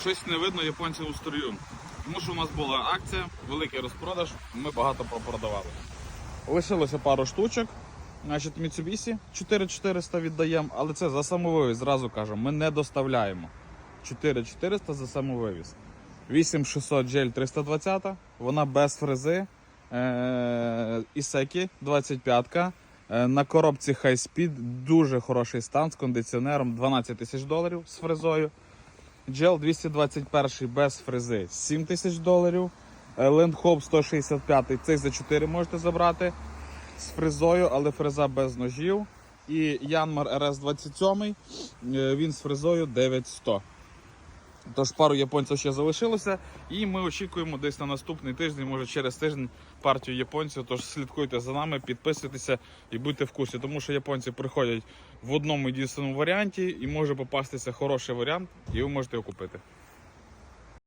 Щось не видно японців у строю. Тому що у нас була акція, великий розпродаж, ми багато попродавали. Лишилося пару штучок. Значить, Mitsubishi 4400 віддаємо, але це за самовивіз, зразу кажемо, ми не доставляємо. 4400 за самовивіз. 8600 GL 320, вона без фрези. Е- Ісекі 25 Е, На коробці High Speed дуже хороший стан з кондиціонером 12 тисяч доларів з фрезою. GL 221 без фрези 7 тисяч доларів. Лендхоп Land Hope 165 цей за 4 можете забрати з фрезою, але фреза без ножів. І Янмар RS 27 е, він з фрезою 9100. Тож пару японців ще залишилося, і ми очікуємо десь на наступний тиждень, може через тиждень партію японців. Тож слідкуйте за нами, підписуйтеся і будьте в курсі, тому що японці приходять в одному єдиному варіанті і може попастися хороший варіант, і ви можете його купити.